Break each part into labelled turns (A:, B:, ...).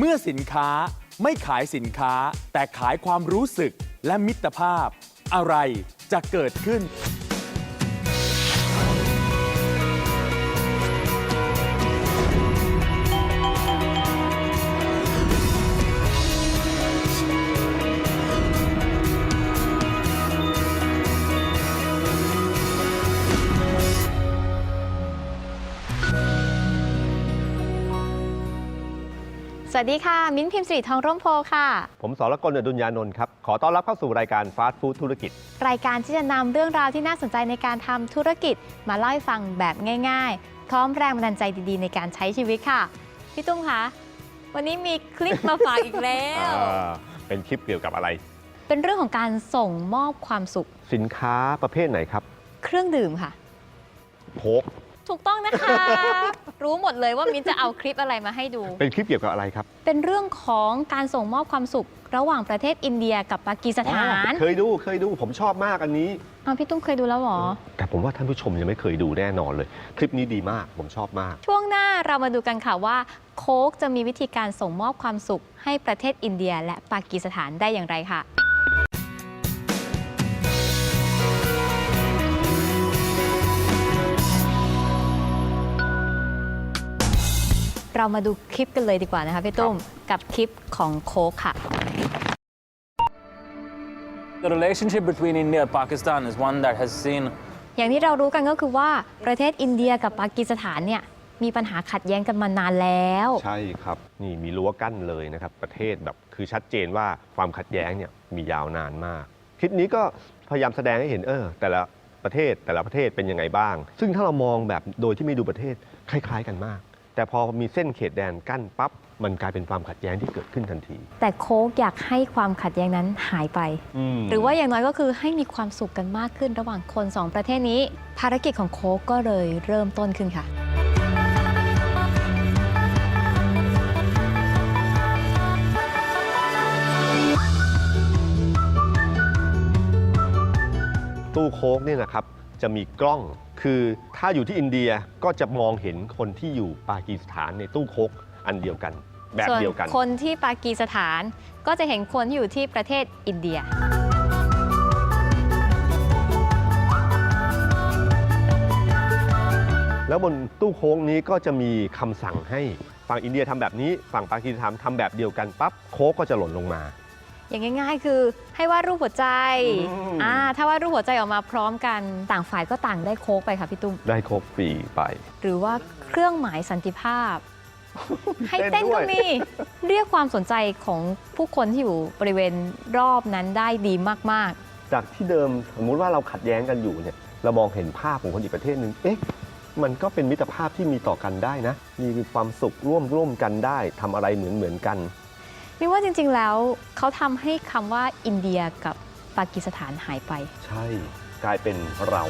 A: เมื่อสินค้าไม่ขายสินค้าแต่ขายความรู้สึกและมิตรภาพอะไรจะเกิดขึ้น
B: สวัสดีค่ะ มิ้นท์พิมพ์สิริทองร่มโพค่ะ
C: ผมสรกลอดุญญานนท์ครับ ขอต้อนรับเข้าสู่รายการฟาสต์ฟู้ดธุรกิจ
B: รายการที่จะนำเรื่องราวที่น่าสนใจในการทำธุรกิจ มาเล่าให้ฟังแบบง่ายๆ พร้อมแรงบันดาลใจดีๆ ในการใช้ชีวิตค่ะ พี่ตุ้มคะ วันนี้มีคลิปมาฝากอีกแล้ว
C: อ่าเป็นคลิปเกี่ยวกับอะไร
B: เป็นเรื่องของการส่งมอบความสุข
C: สินค้าประเภทไหนครับ
B: เครื่องดื่มค่ะ
C: โค้ก
B: ถูกต้องนะคะ รู้หมดเลยว่ามิ้นท์จะเอาคลิปอะไรมาให้ดู
C: เป็นคลิปเกี่ยวกับอะไรครับ
B: เป็นเรื่องของการส่งมอบความสุขระหว่างประเทศอินเดียกับปากีสถาน
C: เคยดูเคยดูผมชอบมากอันนี้
B: อ้าวพี่ตุ้มเคยดูแล้วเหรอ
C: แต่ผมว่าท่านผู้ชมยังไม่เคยดูแน่นอนเลย คลิปนี้ดีมากผมชอบมาก
B: ช่วงหน้าเรามาดูกันค่ะว่า โค้กจะมีวิธีการส่งมอบความสุขให้ประเทศอินเดียและปากีสถานได้อย่างไรค่ะ เรามาดูคลิปกันเลยดีกว่านะคะพี่ตุ้มกับคลิปของโค้กค่ะ
D: The relationship between India and Pakistan is one that has seen
B: อย่างที่เรารู้กันก็คือว่าประเทศอินเดียกับปากีสถานเนี่ยมีปัญหาขัดแย้งกันมานานแล้ว
C: ใช่ครับ นี่มีรั้วกั้นเลยนะครับ ประเทศแบบคือชัดเจนว่าความขัดแย้งเนี่ยมียาวนานมาก คลิปนี้ก็พยายามแสดงให้เห็นเออ แต่ละประเทศแต่ละประเทศเป็นยังไงบ้าง ซึ่งถ้าเรามองแบบโดยที่ไม่ดูประเทศคล้าย ๆ กันมาก แต่พอมีเส้นเขตแดนกั้นปั๊บมันกลายเป็นความขัดแย้งที่เกิดขึ้นทันที
B: แต่โค้กอยากให้ความขัดแย้งนั้นหายไป
C: ม
B: หรือว่าอย่างน้อยก็คือให้มีความสุขกันมากขึ้นระหว่างคนสองประเทศนี้ ภารกิจของโค้กก็เลยเริ่มต้นขึ้นค่ะ
C: ตู้โค้กเนี่ยนะครับจะมีกล้อง คือถ้าอยู่ที่อินเดียก็จะมองเห็นคนที่อยู่ปากีสถานในตู้โค้กอันเดียวกัน แบบ
B: ส่วน
C: เดียวกัน
B: คนที่ปากีสถานก็จะเห็นคนที่อยู่ที่ประเทศอินเดีย
C: แล้วบนตู้โค้งนี้ก็จะมีคำสั่งให้ฝั่งอินเดียทำแบบนี้ฝั่งปากีสถานทำแบบเดียวกันปั๊บโค้กก็จะหล่นลงมา
B: อย่างง่าย ๆ คือให้วาดรูปหัวใจ
C: อืม
B: อ่าถ้าวาดรูปหัวใจออกมาพร้อมกันต่างฝ่ายก็ต่างได้โค้กไปค่ะพี่ตุ้ม
C: ได้โค้กฟรีไป
B: หรือว่าเครื่องหมายสันติภาพ ให้
C: เต้
B: เต้น
C: นด้
B: ก็
C: วย
B: มี เรียกความสนใจของผู้คนที่อยู่บริเวณรอบนั้นได้ดีมาก
C: จากที่เดิมสมมุติว่าเราขัดแย้งกันอยู่เนี่ยเรามองเห็นภาพของคนอีกประเทศหนึ่งเอ๊ะมันก็เป็นมิตรภาพที่มีต่อกันได้นะ มีความสุขร่วมร่วมกันได้ทำอะไรเหมือนเหมือนกัน
B: ๆมิ นว่าจริงๆแล้วเขาทำให้คำว่าอินเดียกับปากีสถานหายไป
C: ใช่กลายเป็นเรา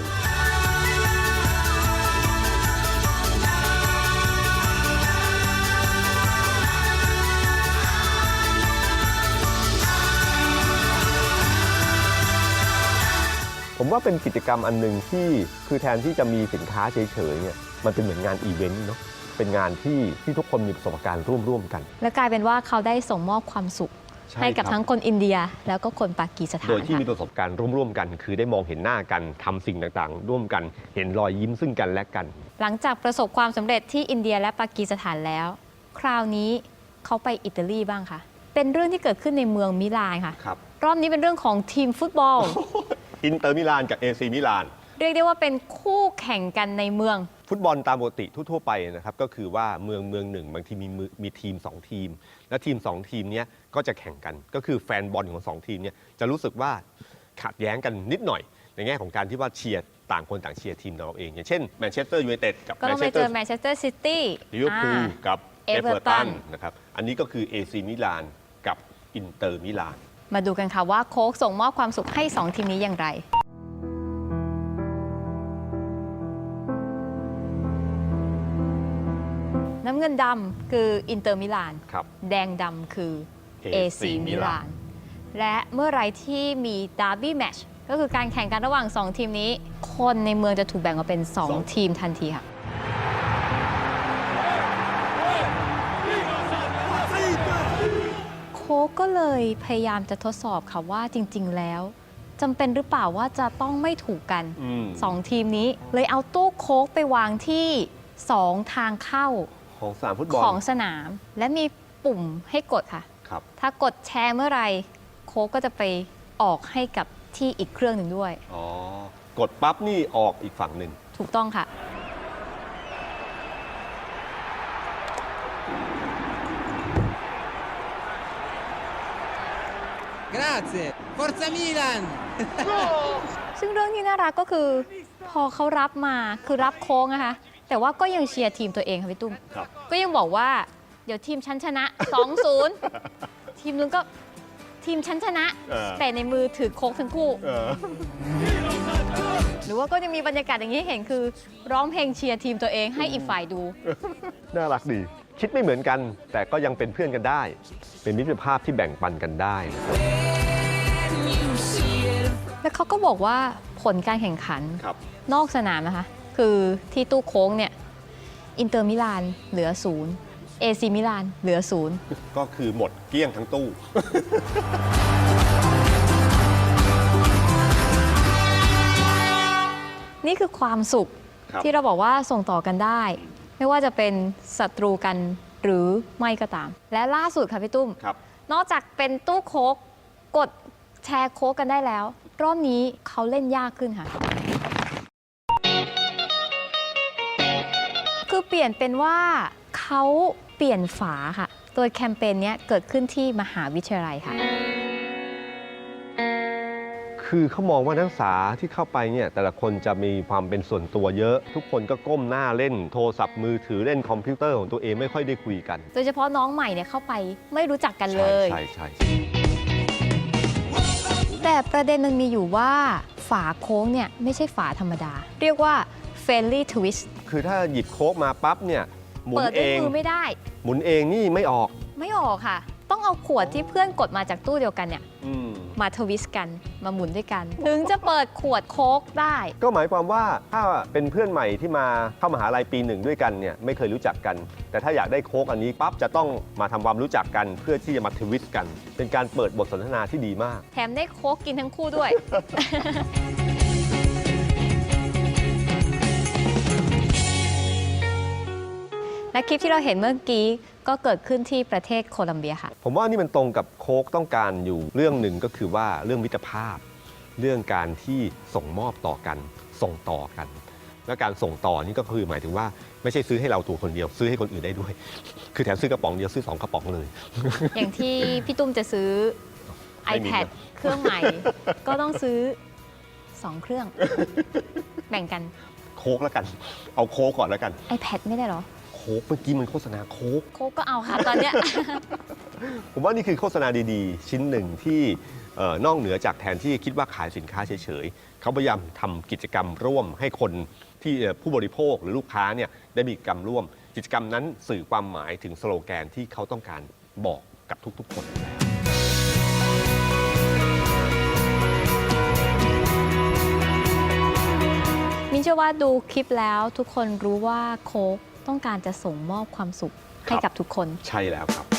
C: ผมว่าเป็นกิจกรรมอันหนึ่งที่คือแทนที่จะมีสินค้าเฉยๆเนี่ยมันเป็นเหมือนงานอีเวนต์เนาะ เป็นงานที่ที่ทุกคนมีประสบการณ์ร่วมๆกัน
B: และกลายเป็นว่าเขาได้ส่งมอบความสุขให้กับ
C: ครับ
B: ทั้งคนอินเดีย แล้วก็คนปากีสถาน
C: โดยที่มี
B: ค่ะ
C: ประสบการณ์ร่วมๆกัน คือได้มองเห็นหน้ากันทำสิ่งต่างๆ ร่วมกันเห็นรอยยิ้มซึ่งกันและกัน
B: หลังจากประสบความสำเร็จที่อินเดียและปากีสถานแล้ว คราวนี้เขาไปอิตาลีบ้างค่ะ เป็นเรื่องที่เกิดขึ้นในเมืองมิลานค่ะ
C: ครับ
B: รอบนี้เป็นเรื่องของทีมฟุตบอล
C: อินเตอร์มิลานกับเอซีมิลาน
B: เรียกได้ว่าเป็นคู่แข่งกันในเมือง
C: ฟุตบอลตามปกติทั่วๆไปนะครับก็คือว่าเมืองเมืองหนึ่งบางทีมีมือมีทีม 2 ทีม และทีม 2 ทีมเนี้ยก็จะแข่งกัน ก็คือแฟนบอลของ 2 ทีมเนี่ยจะรู้สึกว่าขัดแย้งกันนิดหน่อย ในแง่ของการที่ว่าเชียร์ต่างคนต่างเชียร์ทีมเราเอง อย่างเช่นแมนเชสเตอร์ยูไนเต็ดกับ
B: ก็
C: แม
B: ต้อนง
C: เช
B: ไป
C: สเต
B: เจ
C: อ
B: อ
C: ร์
B: แมนเชสเตอร์ซิตี้
C: ลิเวอร์พูลกับเอเวอร์
B: Everton
C: ตันนะครับอันนี้ก็คือเอซีมิลานกับอินเตอร์มิลาน
B: มาดูกันค่ะว่าโค้กส่งมอบความสุขให้ 2 ทีมนี้อย่างไร น้ำเงินดำคืออินเตอร์มิลาน
C: ครับ
B: แดงดำคือ
C: AC
B: AC มิลาน และเมื่อไรที่มีดาร์บี้แมชก็คือการแข่งกันระหว่าง 2 ทีมนี้ คนในเมืองจะถูกแบ่งออกเป็น
C: สอง
B: 2 ทีมทันทีค่ะก็เลยพยายามจะทดสอบค่ะว่าจริง ๆ แล้วจำเป็นหรือเปล่าว่าจะต้องไม่ถูกกัน
C: อืม
B: สองทีมนี้เลยเอาตู้โค้กไปวางที่สองทางเข้า
C: ของสนามฟุตบอล
B: ของสนามและมีปุ่มให้กดค่ะ
C: ครับ
B: ถ้ากดแชร์เมื่อไหรโค้กก็จะไปออกให้กับที่อีกเครื่องหนึ่งด้วย
C: อ๋อ กดปั๊บนี่ออกอีกฝั่งหนึ่ง
B: ถูกต้องค่ะ
E: Grazie, Forza Milan!
B: ซึ่งเรื่องที่น่ารักก็คือ พอเขารับมาคือรับโค้งนะคะ แต่ว่าก็ยังเชียร์ทีมตัวเองค่ะพี่ตุ้ม
C: ครับ
B: ก็ยังบอกว่า เดี๋ยวทีมฉันชนะ 2-0 ทีมนึงก็ทีมฉันชนะ
C: เออ
B: แต่ในมือถือโค้กทั้งคู่
C: เออ
B: หรือว่าก็จะมีบรรยากาศอย่างนี้ให้เห็นคือ ร้องเพลงเชียร์ทีมตัวเองให้อีกฝ่ายดู
C: น่ารักดี คิดไม่เหมือนกัน แต่ก็ยังเป็นเพื่อนกันได้ เป็นมิตรภาพที่แบ่งปันกันได้
B: แล้วเขาก็บอกว่าผลการแข่งขัน
C: ครับ
B: นอกสนามนะคะ คือที่ตู้โค้งเนี่ยอินเตอร์มิลานเหลือศูนย์เอซีมิลานเหลือศูนย์
C: ก็คือหมดเกลี้ยงทั้งตู้
B: นี่คือความสุข
C: ครับ
B: ที่เราบอกว่าส่งต่อกันได้ ไม่ว่าจะเป็นศัตรูกันหรือไม่ก็ตาม และล่าสุดค่ะพี่ตุ้ม
C: ครับ
B: นอกจากเป็นตู้โค้กกดแชร์โค้กกันได้แล้ว รอบนี้เขาเล่นยากขึ้นค่ะ คือเปลี่ยนเป็นว่าเขาเปลี่ยนฝาค่ะ โดยแคมเปญเนี้ยเกิดขึ้นที่มหาวิทยาลัยค่ะ
C: คือเขามองว่านักศึกษาที่เข้าไปเนี่ยแต่ละคนจะมีความเป็นส่วนตัวเยอะ ทุกคนก็ก้มหน้าเล่นโทรศัพท์มือถือเล่นคอมพิวเตอร์ของตัวเองไม่ค่อยได้คุยกัน
B: โดยเฉพาะน้องใหม่เนี่ยเข้าไปไม่รู้จักกันเลย
C: ใช่ใช่
B: แต่ประเด็นมันมีอยู่ว่าฝาโค้งเนี่ยไม่ใช่ฝาธรรมดา เรียกว่า f a i r l y twist
C: คือถ้าหยิบโค้กมาปั๊บเนี่ยหมุน
B: เปิด
C: เอ
B: ด้วย
C: ง
B: มือไม่ได้
C: หมุนเองนี่ไม่ออก
B: ไม่ออกค่ะ ต้องเอาขวดที่เพื่อนกดมาจากตู้เดียวกันเนี่ย
C: อืม
B: มาทวิสต์กันมาหมุนด้วยกัน ถึงจะเปิดขวดโค้กได้
C: ก็หมายความว่าถ้าเป็นเพื่อนใหม่ที่มาเข้ามหาลัยปีหนึ่งด้วยกันเนี่ยไม่เคยรู้จักกัน แต่ถ้าอยากได้โค้กอันนี้ปั๊บจะต้องมาทำความรู้จักกันเพื่อที่จะมาทวิสต์กัน เป็นการเปิดบทสนทนาที่ดีมาก
B: แถมได้โค้กกินทั้งคู่ด้วย และคลิปที่เราเห็นเมื่อกี้ก็เกิดขึ้นที่ประเทศโคลัมเบียค่ะ
C: ผมว่านี่มันตรงกับโค้กต้องการอยู่เรื่องหนึ่งก็คือว่าเรื่องมิตรภาพ เรื่องการที่ส่งมอบต่อกัน ส่งต่อกัน และการส่งต่อนี่ก็คือหมายถึงว่าไม่ใช่ซื้อให้เราตัวคนเดียว ซื้อให้คนอื่นได้ด้วย คือแถมซื้อกระป๋องเดียวซื้อสองกระป๋องเลย
B: อย่างที่พี่ตุ้มจะซื้อ
C: ไม่มี
B: iPad เครื่องใหม่ ก็ต้องซื้อ2เครื่อง แบ่งกัน
C: โค้กแล้วกัน เอาโค้กก่อนแล้วกัน
B: iPad ไม่ได้เหรอ
C: โค้กเมื่อกี้มันโฆษณาโค้ก
B: โค้กก็เอาค่ะตอนเนี้ย
C: ผมว่านี่คือโฆษณาดีๆ ชิ้นหนึ่งที่เอ่อนอกเหนือจากแทนที่คิดว่าขายสินค้าเฉยๆ เขาพยายามทำกิจกรรมร่วมให้คนที่เอ่อผู้บริโภคหรือลูกค้าเนี่ยได้มีกิจกรรมร่วม กิจกรรมนั้นสื่อความหมายถึงสโลแกนที่เขาต้องการบอกกับทุกๆคน
B: มินเชื่อว่าดูคลิปแล้วทุกคนรู้ว่าโค้ก ต้องการจะส่งมอบความสุขให้
C: ครับ
B: กับทุกคน
C: ใช่แล้วครับ